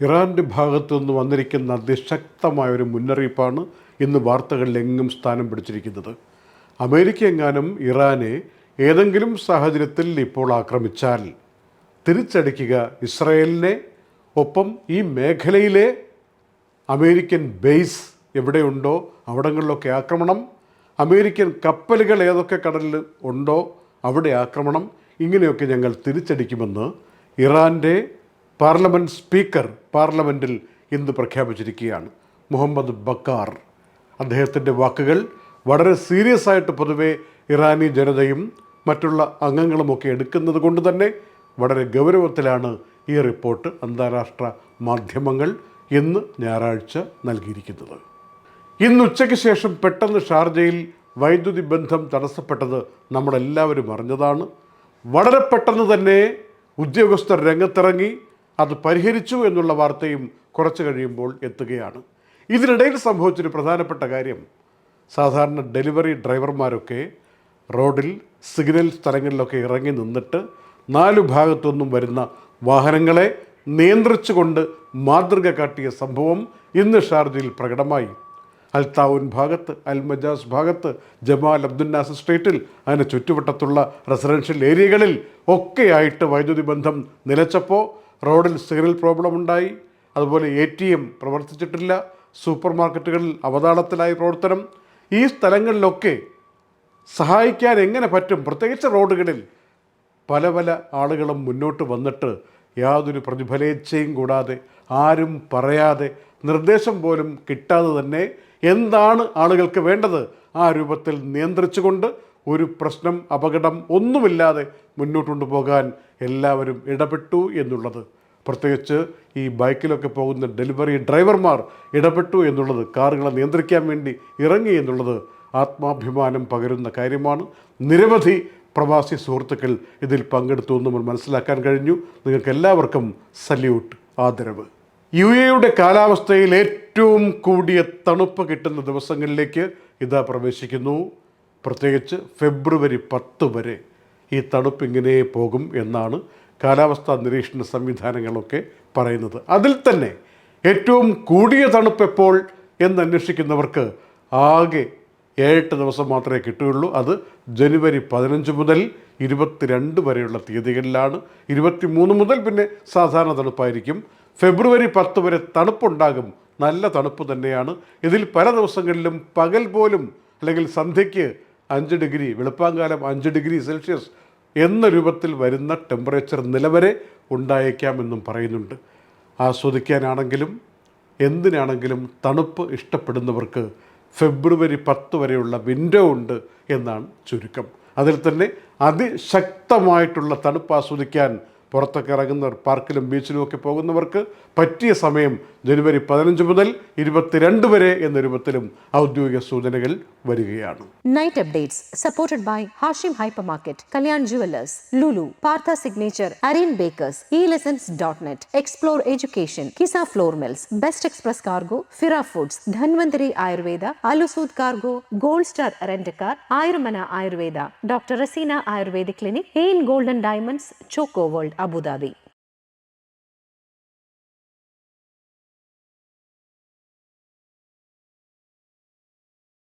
ഇറാന്റെ ഭാഗത്തു നിന്ന് വന്നിരിക്കുന്ന അതിശക്തമായ ഒരു മുന്നറിയിപ്പാണ് ഇന്ന് വാർത്തകളിലെങ്ങും സ്ഥാനം പിടിച്ചിരിക്കുന്നത്. അമേരിക്ക എങ്ങാനും ഇറാനെ ഏതെങ്കിലും സാഹചര്യത്തിൽ ഇപ്പോൾ ആക്രമിച്ചാൽ തിരിച്ചടിക്കുക ഇസ്രയേലിനെ ഒപ്പം ഈ മേഖലയിലെ അമേരിക്കൻ ബേസ് എവിടെയുണ്ടോ അവിടങ്ങളിലൊക്കെ ആക്രമണം അമേരിക്കൻ കപ്പലുകൾ ഏതൊക്കെ കടലിൽ ഉണ്ടോ അവിടെ ആക്രമണം ഇങ്ങനെയൊക്കെ ഞങ്ങൾ തിരിച്ചടിക്കുമെന്ന് ഇറാന്റെ പാർലമെന്റ് സ്പീക്കർ പാർലമെന്റിൽ ഇന്ന് പ്രഖ്യാപിച്ചിരിക്കുകയാണ്. മുഹമ്മദ് ബക്കാർ. അദ്ദേഹത്തിന്റെ വാക്കുകൾ വളരെ സീരിയസ് ആയിട്ട് പൊതുവെ ഇറാനി ജനതയും മറ്റുള്ള അംഗങ്ങളുമൊക്കെ എടുക്കുന്നത് കൊണ്ട് തന്നെ വളരെ ഗൗരവത്തിലാണ് ഈ റിപ്പോർട്ട് അന്താരാഷ്ട്ര മാധ്യമങ്ങൾ ഇന്ന് ഞായറാഴ്ച നൽകിയിരിക്കുന്നത്. ഇന്ന് ഉച്ചയ്ക്ക് ശേഷം പെട്ടെന്ന് ഷാർജയിൽ വൈദ്യുതി ബന്ധം തടസ്സപ്പെട്ടത് നമ്മളെല്ലാവരും അറിഞ്ഞതാണ്. വളരെ പെട്ടെന്ന് തന്നെ ഉദ്യോഗസ്ഥർ രംഗത്തിറങ്ങി അത് പരിഹരിച്ചു എന്നുള്ള വാർത്തയും കുറച്ച് കഴിയുമ്പോൾ എത്തുകയാണ്. ഇതിനിടയിൽ സംഭവിച്ചൊരു പ്രധാനപ്പെട്ട കാര്യം സാധാരണ ഡെലിവറി ഡ്രൈവർമാരൊക്കെ റോഡിൽ സിഗ്നൽ സ്ഥലങ്ങളിലൊക്കെ ഇറങ്ങി നിന്നിട്ട് നാലു ഭാഗത്തുനിന്നും വരുന്ന വാഹനങ്ങളെ നിയന്ത്രിച്ചുകൊണ്ട് മാതൃക കാട്ടിയ സംഭവം ഇന്ന് ഷാർജയിൽ പ്രകടമായി. അൽത്താവുൻ ഭാഗത്ത് അൽ മജാസ് ഭാഗത്ത് ജമാൽ അബ്ദുന്നാസ് സ്ട്രീറ്റിൽ അതിന് ചുറ്റുവട്ടത്തുള്ള റെസിഡൻഷ്യൽ ഏരിയകളിൽ ഒക്കെയായിട്ട് വൈദ്യുതി ബന്ധം നിലച്ചപ്പോൾ റോഡിൽ സിഗ്നൽ പ്രോബ്ലം ഉണ്ടായി അതുപോലെ എ ടി എം പ്രവർത്തിച്ചിട്ടില്ല. സൂപ്പർ മാർക്കറ്റുകളിൽ അവതാളത്തിലായി പ്രവർത്തനം. ഈ സ്ഥലങ്ങളിലൊക്കെ സഹായിക്കാൻ എങ്ങനെ പറ്റും? പ്രത്യേകിച്ച് റോഡുകളിൽ പല പല ആളുകളും മുന്നോട്ട് വന്നിട്ട് യാതൊരു പ്രതിഫലേച്ഛയും കൂടാതെ ആരും പറയാതെ നിർദ്ദേശം പോലും കിട്ടാതെ തന്നെ എന്താണ് ആളുകൾക്ക് വേണ്ടത്? ആ രൂപത്തിൽ നിയന്ത്രിച്ചുകൊണ്ട് ഒരു പ്രശ്നം അപകടം ഒന്നുമില്ലാതെ മുന്നോട്ട് കൊണ്ടുപോകാൻ എല്ലാവരും ഇടപെട്ടു എന്നുള്ളത്. പ്രത്യേകിച്ച് ഈ ബൈക്കിലൊക്കെ പോകുന്ന ഡെലിവറി ഡ്രൈവർമാർ ഇടപെട്ടു എന്നുള്ളത് കാറുകളെ നിയന്ത്രിക്കാൻ വേണ്ടി ഇറങ്ങി എന്നുള്ളത് ആത്മാഭിമാനം പകരുന്ന കാര്യമാണ്. നിരവധി പ്രവാസി സുഹൃത്തുക്കൾ ഇതിൽ പങ്കെടുത്തു എന്ന് മനസ്സിലാക്കാൻ കഴിഞ്ഞു. നിങ്ങൾക്ക് എല്ലാവർക്കും സല്യൂട്ട് ആദരവ്. യു എയുടെ കാലാവസ്ഥയിൽ ഏറ്റവും കൂടിയ തണുപ്പ് കിട്ടുന്ന ദിവസങ്ങളിലേക്ക് ഇതാ പ്രവേശിക്കുന്നു. പ്രത്യേകിച്ച് ഫെബ്രുവരി പത്ത് വരെ ഈ തണുപ്പ് ഇങ്ങനെ പോകും എന്നാണ് കാലാവസ്ഥാ നിരീക്ഷണ സംവിധാനങ്ങളൊക്കെ പറയുന്നത്. അതിൽ തന്നെ ഏറ്റവും കൂടിയ തണുപ്പ് എപ്പോൾ എന്ന് അന്വേഷിക്കുന്നവർക്ക് ആകെ ഏഴെട്ട് ദിവസം മാത്രമേ കിട്ടുകയുള്ളൂ. അത് ജനുവരി പതിനഞ്ച് മുതൽ ഇരുപത്തിരണ്ട് വരെയുള്ള തീയതികളിലാണ്. ഇരുപത്തി മൂന്ന് മുതൽ പിന്നെ സാധാരണ തണുപ്പായിരിക്കും. ഫെബ്രുവരി പത്ത് വരെ തണുപ്പുണ്ടാകും. നല്ല തണുപ്പ് തന്നെയാണ്. ഇതിൽ പല ദിവസങ്ങളിലും പകൽ പോലും അല്ലെങ്കിൽ സന്ധ്യയ്ക്ക് അഞ്ച് ഡിഗ്രി വെളുപ്പാങ്കാലം അഞ്ച് ഡിഗ്രി സെൽഷ്യസ് എന്ന രൂപത്തിൽ വരുന്ന ടെമ്പറേച്ചർ നിലവരെ ഉണ്ടായേക്കാമെന്നും പറയുന്നുണ്ട്. ആസ്വദിക്കാനാണെങ്കിലും എന്തിനാണെങ്കിലും തണുപ്പ് ഇഷ്ടപ്പെടുന്നവർക്ക് ഫെബ്രുവരി പത്ത് വരെയുള്ള വിൻഡോ ഉണ്ട് എന്നാണ് ചുരുക്കം. അതിൽ തന്നെ അതിശക്തമായിട്ടുള്ള തണുപ്പ് ആസ്വദിക്കാൻ പുറത്തൊക്കെ ഇറങ്ങുന്നവർ പാർക്കിലും ബീച്ചിലും ഒക്കെ പോകുന്നവർക്ക് പറ്റിയ സമയം ജനുവരി പതിനഞ്ച് മുതൽ ഇരുപത്തിരണ്ട് വരെ എന്ന രൂപത്തിലും ഔദ്യോഗിക സൂചനകൾ വരികയാണ്. Night updates supported by Hashim hypermarket Kalyan jewellers Lulu Partha signature Areen bakers E dot net explore education Kisa flour mills best express cargo Fira foods Dhanwantari Ayurveda അലുസൂദ് cargo gold star rent car Ayurmana Ayurveda doctor Razeena Ayurveda clinic Ain golden diamonds choco world Dhabi.